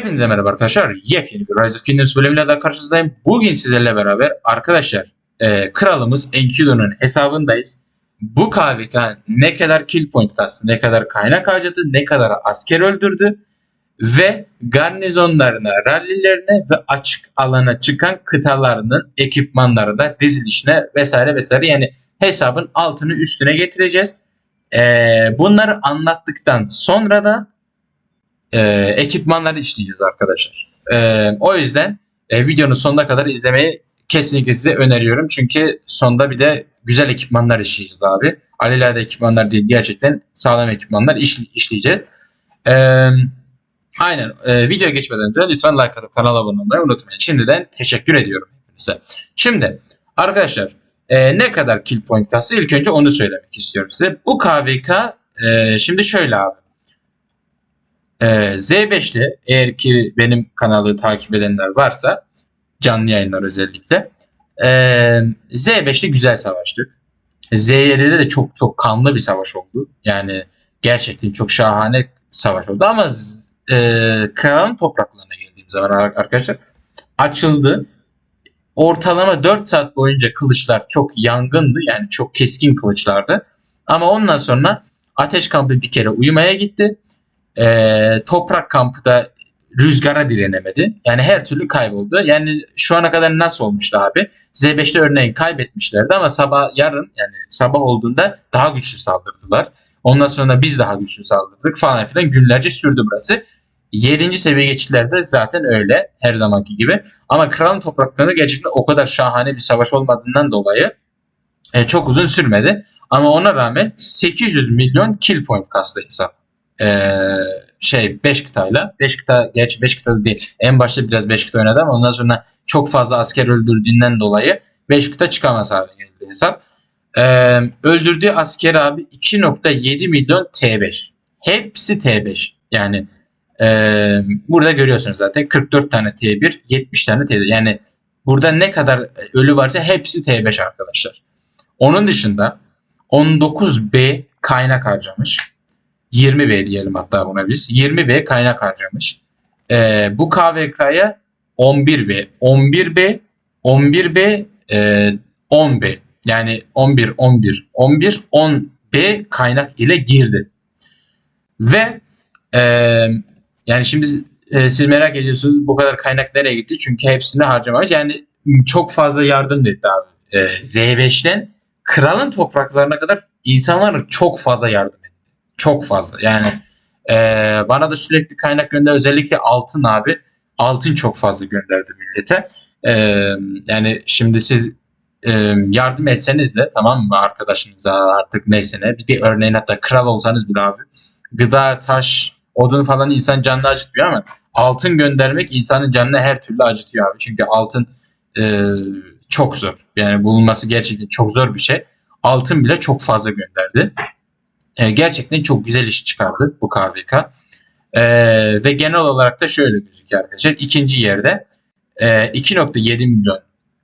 Hepinize merhaba arkadaşlar. Yepyeni bir Rise of Kingdoms bölümüyle daha karşınızdayım. Bugün sizlerle beraber arkadaşlar e, kralımız Enkidu'nun hesabındayız. Bu KVK ne kadar kill point kastı, ne kadar kaynak harcadı, ne kadar asker öldürdü ve garnizonlarına, rallilerine ve açık alana çıkan kıtalarının ekipmanları da dizilişine vesaire vesaire yani hesabın altını üstüne getireceğiz. E, bunları anlattıktan sonra da e, ekipmanları işleyeceğiz arkadaşlar. E, o yüzden e, videonun sonuna kadar izlemeyi kesinlikle size öneriyorum. Çünkü sonda bir de güzel ekipmanlar işleyeceğiz abi. Alelade ekipmanlar değil gerçekten sağlam ekipmanlar iş, işleyeceğiz. E, aynen e, video geçmeden önce lütfen like atıp kanala abone olmayı unutmayın. Şimdiden teşekkür ediyorum hepinize. Şimdi arkadaşlar e, ne kadar kill point kastı ilk önce onu söylemek istiyorum size. Bu KVK e, şimdi şöyle abi. Ee, Z5'te eğer ki benim kanalı takip edenler varsa canlı yayınlar özellikle ee, Z5'te güzel savaştık. Z7'de de çok çok kanlı bir savaş oldu. Yani gerçekten çok şahane savaş oldu ama e, kralın topraklarına geldiğim zaman ar- arkadaşlar açıldı. Ortalama 4 saat boyunca kılıçlar çok yangındı. Yani çok keskin kılıçlardı. Ama ondan sonra ateş kampı bir kere uyumaya gitti. Ee, toprak kampı da rüzgara direnemedi. Yani her türlü kayboldu. Yani şu ana kadar nasıl olmuştu abi? Z5'te örneğin kaybetmişlerdi ama sabah yarın yani sabah olduğunda daha güçlü saldırdılar. Ondan sonra biz daha güçlü saldırdık falan filan günlerce sürdü burası. 7. seviye geçitlerde zaten öyle her zamanki gibi. Ama kralın topraklarında gerçekten o kadar şahane bir savaş olmadığından dolayı e, çok uzun sürmedi. Ama ona rağmen 800 milyon kill point kastı hesap ee, şey 5 kıtayla 5 kıta gerçi 5 kıta değil en başta biraz 5 kıta oynadı ama ondan sonra çok fazla asker öldürdüğünden dolayı 5 kıta çıkamaz hale geldi hesap. Ee, öldürdüğü asker abi 2.7 milyon T5. Hepsi T5. Yani e, burada görüyorsunuz zaten 44 tane T1, 70 tane T4. Yani burada ne kadar ölü varsa hepsi T5 arkadaşlar. Onun dışında 19B kaynak harcamış. 20B diyelim hatta buna biz. 20B kaynak harcamış. Ee, bu KVK'ya 11B, 11B, 11B, e, 10B yani 11, 11, 11, 10B kaynak ile girdi. Ve e, yani şimdi e, siz merak ediyorsunuz bu kadar kaynak nereye gitti? Çünkü hepsini harcamamış. Yani çok fazla yardım etti abi. E, Z5'ten kralın topraklarına kadar insanlar çok fazla yardım. Çok fazla. Yani e, bana da sürekli kaynak gönder. Özellikle altın abi. Altın çok fazla gönderdi millete. E, yani şimdi siz e, yardım etseniz de tamam mı arkadaşınıza artık neyse ne. Bir de örneğin hatta kral olsanız bile abi. Gıda, taş, odun falan insan canını acıtmıyor ama altın göndermek insanın canını her türlü acıtıyor abi. Çünkü altın e, çok zor. Yani bulunması gerçekten çok zor bir şey. Altın bile çok fazla gönderdi. E, gerçekten çok güzel iş çıkardı bu KVK. E, ve genel olarak da şöyle gözüküyor arkadaşlar. İkinci yerde e, 2.7 milyon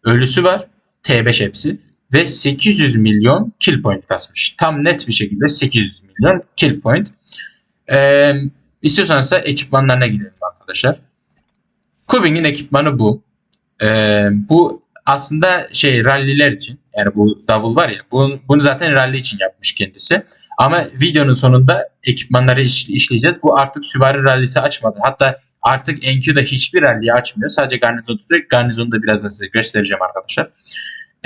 ölüsü var. T5 hepsi. Ve 800 milyon kill point kasmış. Tam net bir şekilde 800 milyon kill point. E, istiyorsanız da ekipmanlarına gidelim arkadaşlar. Kubing'in ekipmanı bu. E, bu aslında şey ralliler için yani bu davul var ya bunu, bunu zaten rally için yapmış kendisi. Ama videonun sonunda ekipmanları iş, işleyeceğiz. Bu artık süvari rallisi açmadı. Hatta artık Enkyu'da hiçbir ralliyi açmıyor. Sadece garnizon tutuyor. Garnizonu da birazdan size göstereceğim arkadaşlar.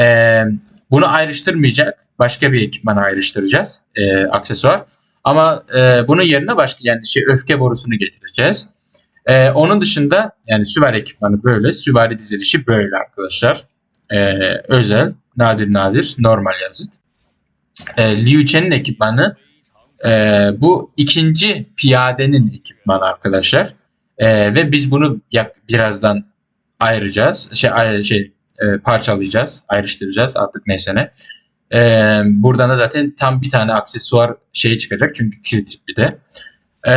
Ee, bunu ayrıştırmayacak. Başka bir ekipmana ayrıştıracağız. E, aksesuar. Ama e, bunun yerine başka yani şey öfke borusunu getireceğiz. E, onun dışında yani süvari ekipmanı böyle. Süvari dizilişi böyle arkadaşlar. E, özel, nadir nadir, normal yazıt e, Liu Chen'in ekipmanı e, bu ikinci piyadenin ekipmanı arkadaşlar. E, ve biz bunu yak, birazdan ayıracağız. Şey, ayrı, şey e, parçalayacağız, ayrıştıracağız artık neyse ne. E, buradan da zaten tam bir tane aksesuar şeyi çıkacak çünkü kritik bir de. E,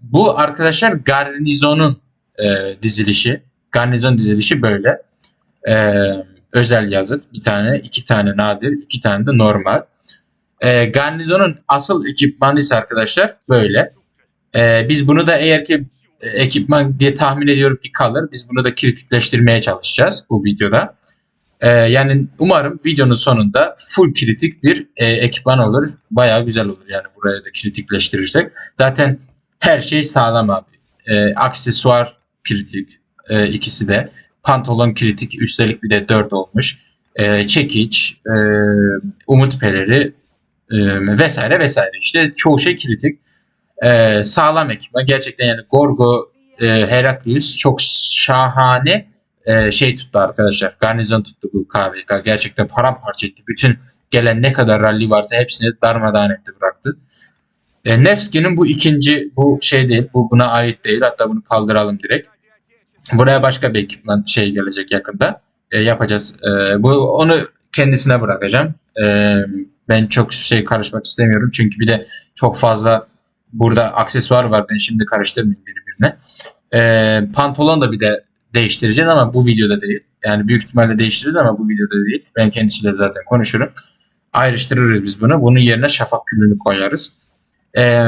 bu arkadaşlar garnizonun e, dizilişi. Garnizon dizilişi böyle. E, özel yazıt. Bir tane, iki tane nadir, iki tane de normal. E, garnizonun asıl ekipmanı ise arkadaşlar böyle. E, biz bunu da eğer ki e, ekipman diye tahmin ediyorum ki kalır. Biz bunu da kritikleştirmeye çalışacağız bu videoda. Ee, yani umarım videonun sonunda full kritik bir e, ekipman olur. Bayağı güzel olur yani buraya da kritikleştirirsek. Zaten her şey sağlam abi. Ee, aksesuar kritik e, ikisi de. Pantolon kritik üstelik bir de 4 olmuş. Ee, çekiç, e, umut peleri e, vesaire vesaire. İşte çoğu şey kritik. Ee, sağlam ekipman. Gerçekten yani Gorgo e, Heraklius çok şahane e, şey tuttu arkadaşlar. Garnizon tuttu bu KVK. Gerçekten paramparça etti. Bütün gelen ne kadar rally varsa hepsini darmadağın etti bıraktı. E, Nevski'nin bu ikinci bu şey değil. Bu buna ait değil. Hatta bunu kaldıralım direkt. Buraya başka bir ekipman şey gelecek yakında. E, yapacağız. E, bu onu kendisine bırakacağım. E, ben çok şey karışmak istemiyorum. Çünkü bir de çok fazla burada aksesuar var. Ben şimdi karıştırmayayım birbirine. E, pantolon da bir de değiştireceğiz ama bu videoda değil. Yani büyük ihtimalle değiştiririz ama bu videoda değil. Ben kendisiyle zaten konuşurum. Ayrıştırırız biz bunu. Bunun yerine şafak külünü koyarız. Ee,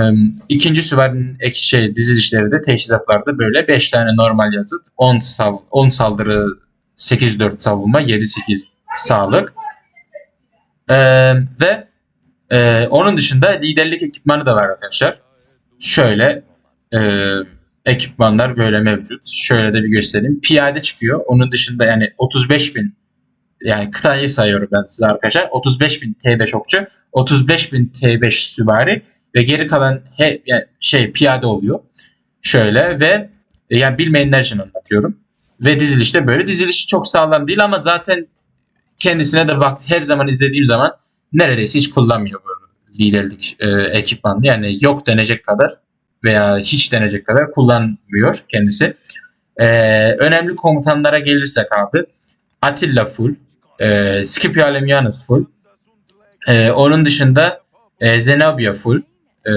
ikinci süvarinin ek şey dizilişleri de teçhizatlarda böyle 5 tane normal yazıt, 10 sav 10 saldırı, 8-4 savunma, 7-8 sağlık. Ee, ve e, onun dışında liderlik ekipmanı da var arkadaşlar. Şöyle e, ekipmanlar böyle mevcut. Şöyle de bir göstereyim. Piyade çıkıyor. Onun dışında yani 35 bin yani kıtayı sayıyorum ben size arkadaşlar. 35 bin T5 okçu, 35 bin T5 süvari ve geri kalan he, yani şey piyade oluyor. Şöyle ve yani bilmeyenler için anlatıyorum. Ve dizilişte böyle. Dizilişi çok sağlam değil ama zaten kendisine de bak her zaman izlediğim zaman neredeyse hiç kullanmıyor bu liderlik e, ekipmanını. Yani yok denecek kadar veya hiç denecek kadar kullanmıyor kendisi. E, önemli komutanlara gelirsek abi Atilla full, e, Scipio Alemianus full, e, onun dışında e, Zenobia full, e,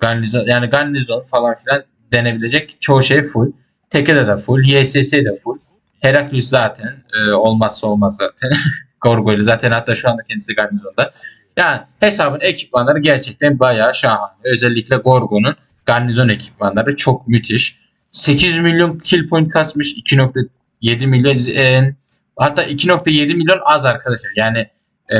garnizon, yani garnizon falan filan denebilecek çoğu şey full. Tekede de full, YSS de full. Heraklius zaten e, olmazsa olmaz zaten. Gorgo'yla zaten hatta şu anda kendisi garnizonda. Yani hesabın ekipmanları gerçekten bayağı şahane. Özellikle Gorgo'nun garnizon ekipmanları çok müthiş. 8 milyon kill point kasmış. 2.7 milyon e, hatta 2.7 milyon az arkadaşlar. Yani e,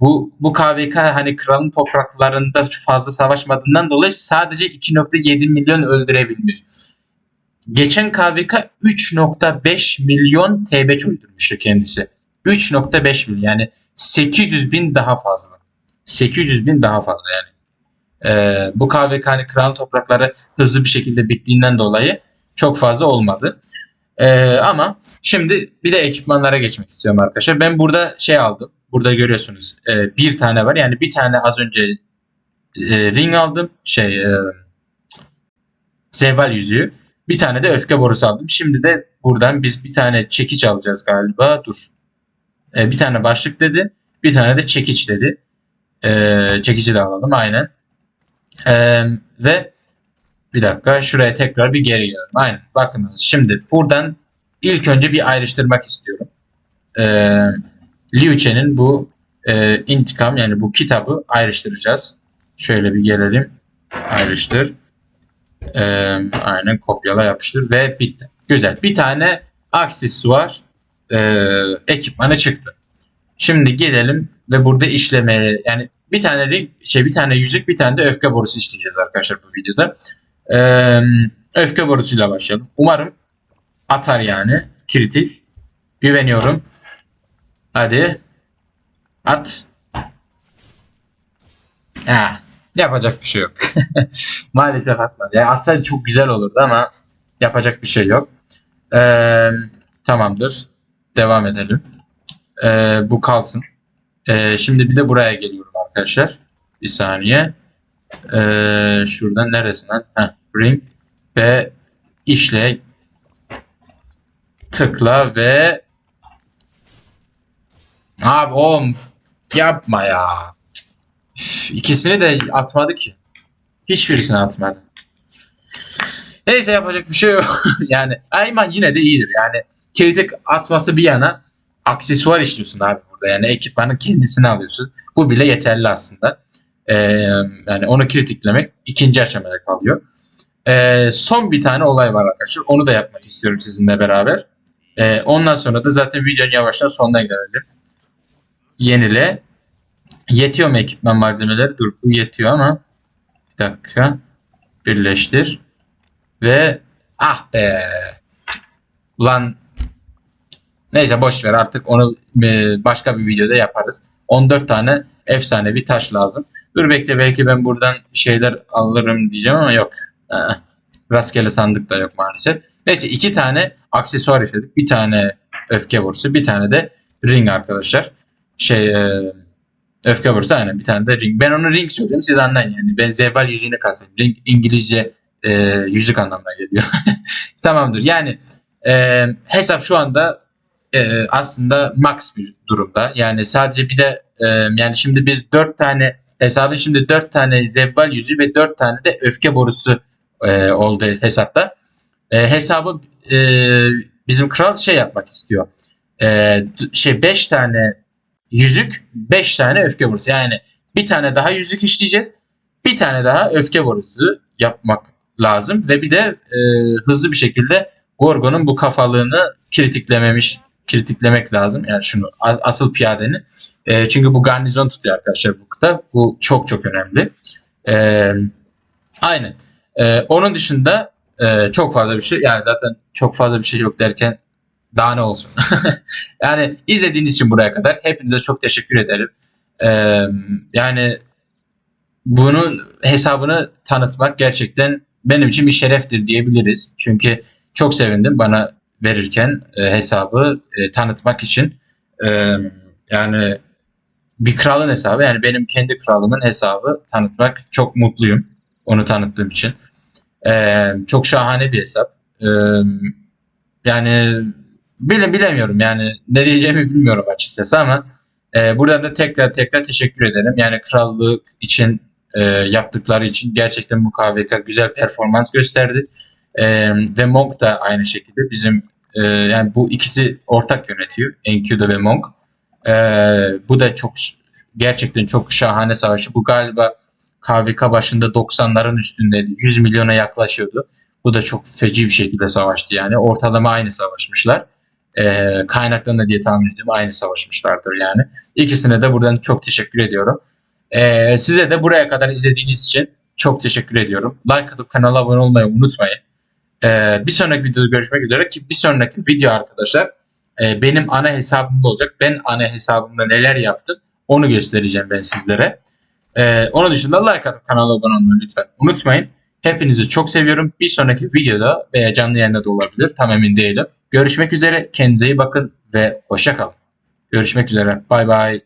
bu bu KVK hani kralın topraklarında fazla savaşmadığından dolayı sadece 2.7 milyon öldürebilmiş. Geçen KVK 3.5 milyon TB öldürmüştü kendisi. 3.5 milyon yani 800 bin daha fazla. 800 bin daha fazla yani. Ee, bu KVK hani kral toprakları hızlı bir şekilde bittiğinden dolayı çok fazla olmadı. Ee, ama şimdi bir de ekipmanlara geçmek istiyorum arkadaşlar. Ben burada şey aldım. Burada görüyorsunuz e, bir tane var. Yani bir tane az önce e, ring aldım. Şey e, Zeval yüzüğü. Bir tane de öfke borusu aldım. Şimdi de buradan biz bir tane çekiç alacağız galiba. Dur. E, bir tane başlık dedi. Bir tane de çekiç dedi. E, çekici de alalım aynen. E, ve bir dakika şuraya tekrar bir geri gelelim. Aynen. Bakınız şimdi buradan ilk önce bir ayrıştırmak istiyorum. E, Liu Chen'in bu e, intikam yani bu kitabı ayrıştıracağız. Şöyle bir gelelim. Ayrıştır. E, aynen kopyala yapıştır ve bitti. Güzel. Bir tane aksesuar e, ekipmanı çıktı. Şimdi gelelim ve burada işlemeye yani bir tane ring, şey bir tane yüzük bir tane de öfke borusu işleyeceğiz arkadaşlar bu videoda. Ee, öfke borusuyla başlayalım. Umarım atar yani kritik. Güveniyorum. Hadi. At. Ha, yapacak bir şey yok. Maalesef atmadı. Ya atsa çok güzel olurdu ama yapacak bir şey yok. Ee, tamamdır. Devam edelim. Ee, bu kalsın. Ee, şimdi bir de buraya geliyorum arkadaşlar. Bir saniye. Ee, şuradan neresinden? Heh, ring ve işle tıkla ve abi oğlum yapma ya. İkisini de atmadı ki. Hiçbirisini atmadı. Neyse yapacak bir şey yok. yani Ayman yine de iyidir. Yani kritik atması bir yana aksesuar işliyorsun abi burada. Yani ekipmanın kendisini alıyorsun. Bu bile yeterli aslında. Ee, yani onu kritiklemek ikinci aşamaya kalıyor. Ee, son bir tane olay var arkadaşlar. Onu da yapmak istiyorum sizinle beraber. Ee, ondan sonra da zaten videonun yavaştan sonuna gelelim. Yenile. Yetiyor mu ekipman malzemeleri? Dur bu yetiyor ama. Bir dakika. Birleştir. Ve ah be. Ulan neyse boş ver artık onu e, başka bir videoda yaparız. 14 tane efsanevi taş lazım. Dur bekle belki ben buradan şeyler alırım diyeceğim ama yok. Aa, rastgele sandık da yok maalesef. Neyse iki tane aksesuar işledik. Bir tane öfke borusu, bir tane de ring arkadaşlar. Şey e, öfke borusu aynen bir tane de ring. Ben onu ring söylüyorum siz anlayın yani. Ben zevval yüzüğünü kastediyorum. Ring İngilizce e, yüzük anlamına geliyor. Tamamdır. Yani e, hesap şu anda e, aslında max bir durumda. Yani sadece bir de e, yani şimdi biz dört tane hesabın şimdi dört tane zevval yüzüğü ve dört tane de öfke borusu e, oldu hesapta. E, hesabı e, bizim kral şey yapmak istiyor. E, şey beş tane yüzük, beş tane öfke borusu. Yani bir tane daha yüzük işleyeceğiz. Bir tane daha öfke borusu yapmak lazım ve bir de e, hızlı bir şekilde Gorgon'un bu kafalığını kritiklememiş kritiklemek lazım. Yani şunu asıl piyadenin. E, çünkü bu garnizon tutuyor arkadaşlar bu kıta. Bu çok çok önemli. E, aynen. E, onun dışında e, çok fazla bir şey yani zaten çok fazla bir şey yok derken daha ne olsun. yani izlediğiniz için buraya kadar hepinize çok teşekkür ederim. E, yani bunun hesabını tanıtmak gerçekten benim için bir şereftir diyebiliriz. Çünkü çok sevindim bana verirken e, hesabı e, tanıtmak için. E, yani bir kralın hesabı yani benim kendi kralımın hesabı tanıtmak çok mutluyum onu tanıttığım için. E, çok şahane bir hesap. E, yani bile bilemiyorum yani ne diyeceğimi bilmiyorum açıkçası ama e, buradan da tekrar tekrar teşekkür ederim. Yani krallık için e, yaptıkları için gerçekten bu KVK güzel performans gösterdi. E, ve Monk da aynı şekilde bizim e, yani bu ikisi ortak yönetiyor. Enkidu ve Monk. E, bu da çok gerçekten çok şahane savaşı. Bu galiba KVK başında 90'ların üstündeydi. 100 milyona yaklaşıyordu. Bu da çok feci bir şekilde savaştı yani. Ortalama aynı savaşmışlar. E, kaynaklarında diye tahmin ediyorum aynı savaşmışlardır yani. İkisine de buradan çok teşekkür ediyorum. Ee, size de buraya kadar izlediğiniz için çok teşekkür ediyorum. Like atıp kanala abone olmayı unutmayın. Ee, bir sonraki videoda görüşmek üzere ki bir sonraki video arkadaşlar e, benim ana hesabımda olacak. Ben ana hesabımda neler yaptım onu göstereceğim ben sizlere. Ee, onun dışında like atıp kanala abone olmayı lütfen unutmayın. Hepinizi çok seviyorum. Bir sonraki videoda veya canlı yayında da olabilir. Tam emin değilim. Görüşmek üzere. Kendinize iyi bakın ve hoşça kalın. Görüşmek üzere. Bay bay.